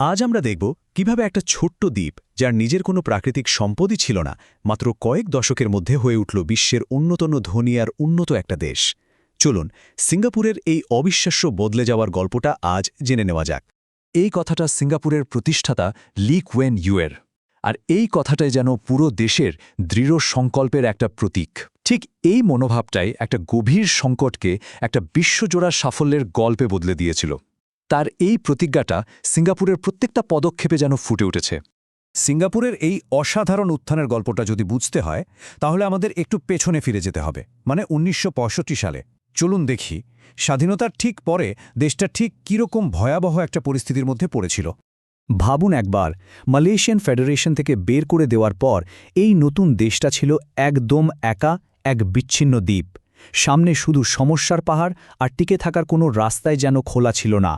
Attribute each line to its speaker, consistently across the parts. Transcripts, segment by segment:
Speaker 1: আজ আমরা দেখব কীভাবে একটা ছোট্ট দ্বীপ, যার নিজের কোনো প্রাকৃতিক সম্পদই ছিল না, মাত্র কয়েক দশকের মধ্যে হয়ে উঠল বিশ্বের অন্যতম ধনী আর উন্নত একটা দেশ। চলুন, সিঙ্গাপুরের এই অবিশ্বাস্য বদলে যাওয়ার গল্পটা আজ জেনে নেওয়া যাক। এই কথাটা সিঙ্গাপুরের প্রতিষ্ঠাতা লি কুয়েন ইউয়ের। আর এই কথাটাই যেন পুরো দেশের দৃঢ় সংকল্পের একটা প্রতীক। ঠিক এই মনোভাবটাই একটা গভীর সংকটকে একটা বিশ্বজোড়া সাফল্যের গল্পে বদলে দিয়েছিল। তার এই প্রতিজ্ঞাটা সিঙ্গাপুরের প্রত্যেকটা পদক্ষেপে যেন ফুটে উঠেছে।
Speaker 2: সিঙ্গাপুরের এই অসাধারণ উত্থানের গল্পটা যদি বুঝতে হয়, তাহলে আমাদের একটু পেছনে ফিরে যেতে হবে। মানে উনিশশো পঁয়ষট্টি সালে। চলুন দেখি, স্বাধীনতার ঠিক পরে দেশটা ঠিক কীরকম ভয়াবহ একটা পরিস্থিতির মধ্যে পড়েছিল।
Speaker 1: ভাবুন একবার, মালয়েশিয়ান ফেডারেশন থেকে বের করে দেওয়ার পর এই নতুন দেশটা ছিল একদম একা, এক বিচ্ছিন্ন দ্বীপ। সামনে শুধু সমস্যার পাহাড় আর টিকে থাকার কোনো রাস্তায় যেন খোলা ছিল না।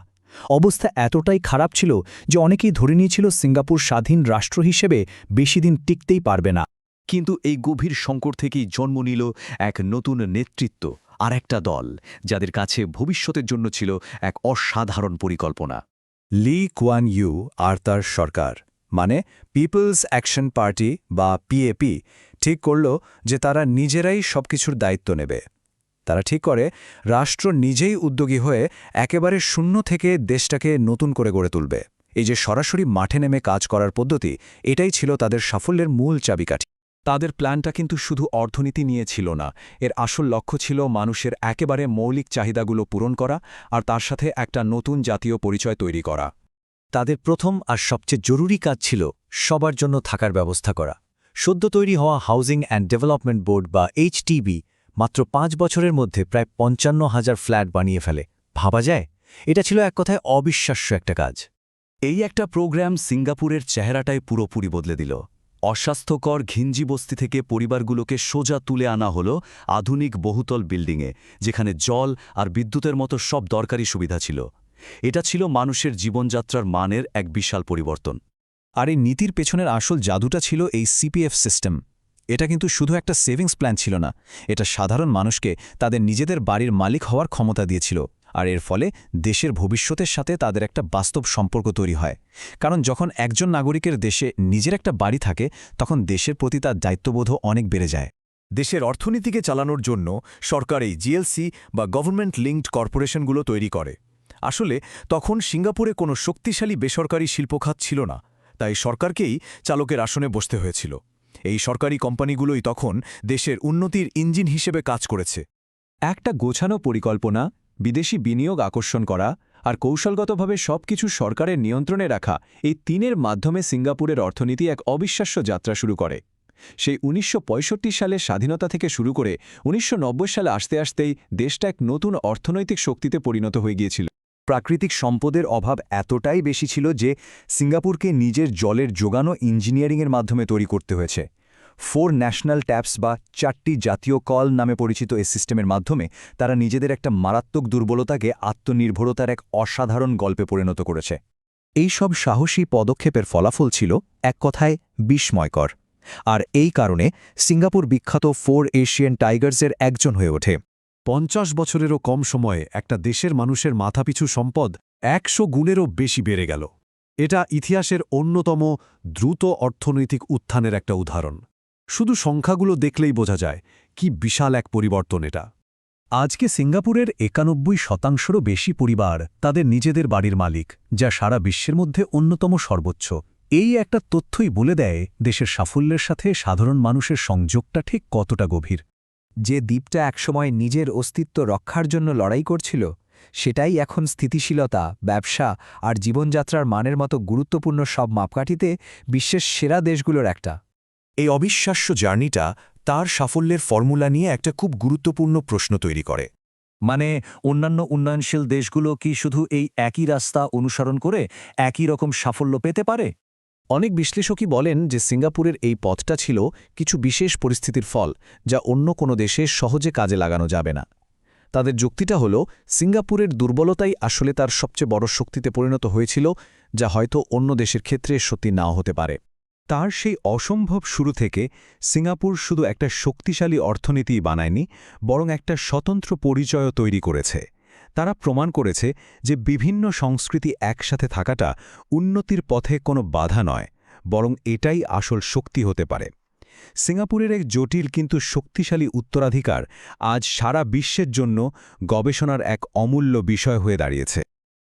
Speaker 1: অবস্থা এতটাই খারাপ ছিল যে অনেকেই ধরে নিয়েছিল সিঙ্গাপুর স্বাধীন রাষ্ট্র হিসেবে বেশি দিন টিকতেই পারবে না।
Speaker 3: কিন্তু এই গভীর সংকট থেকেই জন্ম নিল এক নতুন নেতৃত্ব আর একটা দল, যাদের কাছে ভবিষ্যতের জন্য ছিল এক অসাধারণ পরিকল্পনা।
Speaker 2: লি কোয়ান ইউ আর তার সরকার মানে পিপলস অ্যাকশন পার্টি বা পিএপি ঠিক করল যে তারা নিজেরাই সবকিছুর দায়িত্ব নেবে। তারা ঠিক করে, রাষ্ট্র নিজেই উদ্যোগী হয়ে একেবারে শূন্য থেকে দেশটাকে নতুন করে গড়ে তুলবে। এই যে সরাসরি মাঠে নেমে কাজ করার পদ্ধতি, এটাই ছিল তাদের সাফল্যের মূল চাবিকাঠি।
Speaker 1: তাদের প্ল্যানটা কিন্তু শুধু অর্থনীতি নিয়ে ছিল না, এর আসল লক্ষ্য ছিল মানুষের একেবারে মৌলিক চাহিদাগুলো পূরণ করা আর তার সাথে একটা নতুন জাতীয় পরিচয় তৈরি করা।
Speaker 2: তাদের প্রথম আর সবচেয়ে জরুরি কাজ ছিল সবার জন্য থাকার ব্যবস্থা করা। সদ্য তৈরি হওয়া হাউজিং অ্যান্ড ডেভেলপমেন্ট বোর্ড বা এইচটিবি মাত্র পাঁচ বছরের মধ্যে প্রায় পঞ্চান্ন হাজার ফ্ল্যাট বানিয়ে ফেলে। ভাবা যায়? এটা ছিল এক কথায় অবিশ্বাস্য একটা কাজ।
Speaker 3: এই একটা প্রোগ্রাম সিঙ্গাপুরের চেহারাটাই পুরোপুরি বদলে দিল। অস্বাস্থ্যকর ঘিঞ্জি বস্তি থেকে পরিবারগুলোকে সোজা তুলে আনা হলো আধুনিক বহুতল বিল্ডিংয়ে, যেখানে জল আর বিদ্যুতের মতো সব দরকারি সুবিধা ছিল। এটা ছিল মানুষের জীবনযাত্রার মানের এক বিশাল পরিবর্তন।
Speaker 2: আর এই নীতির পেছনের আসল জাদুটা ছিল এই সিপিএফ সিস্টেম। এটা কিন্তু শুধু একটা সেভিংস প্ল্যান ছিল না, এটা সাধারণ মানুষকে তাদের নিজেদের বাড়ির মালিক হওয়ার ক্ষমতা দিয়েছিল, আর এর ফলে দেশের ভবিষ্যতের সাথে তাদের একটা বাস্তব সম্পর্ক তৈরি হয়। কারণ যখন একজন নাগরিকের দেশে নিজের একটা বাড়ি থাকে, তখন দেশের প্রতি তার দায়িত্ববোধও অনেক বেড়ে যায়।
Speaker 4: দেশের অর্থনীতিকে চালানোর জন্য সরকার এই জিএলসি বা গভর্নমেন্ট লিঙ্কড কর্পোরেশনগুলো তৈরি করে। আসলে তখন সিঙ্গাপুরে কোনো শক্তিশালী বেসরকারি শিল্পখাত ছিল না, তাই সরকারকেই চালকের আসনে বসতে হয়েছিল। এই সরকারি কোম্পানিগুলোই তখন দেশের উন্নতির ইঞ্জিন হিসেবে কাজ করেছে।
Speaker 1: একটা গোছানো পরিকল্পনা, বিদেশি বিনিয়োগ আকর্ষণ করা আর কৌশলগতভাবে সবকিছু সরকারের নিয়ন্ত্রণে রাখা এই তিনের মাধ্যমে সিঙ্গাপুরের অর্থনীতি এক অবিশ্বাস্য যাত্রা শুরু করে। সেই উনিশশো পঁয়ষট্টি সালে স্বাধীনতা থেকে শুরু করে উনিশশো নব্বই সালে আসতে আসতেই দেশটা এক নতুন অর্থনৈতিক শক্তিতে পরিণত হয়ে গিয়েছিল।
Speaker 2: প্রাকৃতিক সম্পদের অভাব এতটাই বেশি ছিল যে সিঙ্গাপুরকে নিজের জলের যোগানো ইঞ্জিনিয়ারিংয়ের মাধ্যমে তৈরি করতে হয়েছে। ফোর ন্যাশনাল ট্যাপস বা চারটি জাতীয় কল নামে পরিচিত এই সিস্টেমের মাধ্যমে তারা নিজেদের একটা মারাত্মক দুর্বলতাকে আত্মনির্ভরতার এক অসাধারণ গল্পে পরিণত করেছে। এই সব সাহসী পদক্ষেপের ফলাফল ছিল এক কথায় বিস্ময়কর। আর এই কারণে সিঙ্গাপুর বিখ্যাত ফোর এশিয়ান টাইগার্সের একজন হয়ে ওঠে।
Speaker 4: পঞ্চাশ বছরেরও কম সময়ে একটা দেশের মানুষের মাথাপিছু সম্পদ একশো গুণেরও বেশি বেড়ে গেল। এটা ইতিহাসের অন্যতম দ্রুত অর্থনৈতিক উত্থানের একটা উদাহরণ। শুধু সংখ্যাগুলো দেখলেই বোঝা যায় কি বিশাল এক পরিবর্তন এটা।
Speaker 2: আজকে সিঙ্গাপুরের একানব্বই শতাংশেরও বেশি পরিবার তাদের নিজেদের বাড়ির মালিক, যা সারা বিশ্বের মধ্যে অন্যতম সর্বোচ্চ। এই একটা তথ্যই বলে দেয় দেশের সাফল্যের সাথে সাধারণ মানুষের সংযোগটা ঠিক কতটা গভীর।
Speaker 5: যে দ্বীপটা একসময় নিজের অস্তিত্ব রক্ষার জন্য লড়াই করছিল সেটাই এখন স্থিতিশীলতা ব্যবসা আর জীবনযাত্রার মানের মতো গুরুত্বপূর্ণ সব মাপকাঠিতে বিশ্বের সেরা দেশগুলোর একটা।
Speaker 4: এই অবিশ্বাস্য জার্নিটা তার সাফল্যের ফর্মুলা নিয়ে একটা খুব গুরুত্বপূর্ণ প্রশ্ন তৈরি করে।
Speaker 2: মানে অন্যান্য উন্নয়নশীল দেশগুলো কি শুধু এই একই রাস্তা অনুসরণ করে একই রকম সাফল্য পেতে পারে?
Speaker 1: অনেক বিশ্লেষকই বলেন যে সিঙ্গাপুরের এই পথটা ছিল কিছু বিশেষ পরিস্থিতির ফল, যা অন্য কোনো দেশে সহজে কাজে লাগানো যাবে না। তাদের যুক্তিটা হল, সিঙ্গাপুরের দুর্বলতাই আসলে তার সবচেয়ে বড় শক্তিতে পরিণত হয়েছিল, যা হয়তো অন্য দেশের ক্ষেত্রে সত্যি নাও হতে পারে।
Speaker 2: তার সেই অসম্ভব শুরু থেকে সিঙ্গাপুর শুধু একটা শক্তিশালী অর্থনীতি বানায়নি, বরং একটা স্বতন্ত্র পরিচয় তৈরি করেছে।
Speaker 1: তারা প্রমাণ করেছে যে বিভিন্ন সংস্কৃতি একসাথে থাকাটা উন্নতির পথে কোনো বাধা নয়, বরং এটাই আসল শক্তি হতে পারে। সিঙ্গাপুরের এক জটিল কিন্তু শক্তিশালী উত্তরাধিকার আজ সারা বিশ্বের জন্য গবেষণার এক অমূল্য বিষয় হয়ে দাঁড়িয়েছে।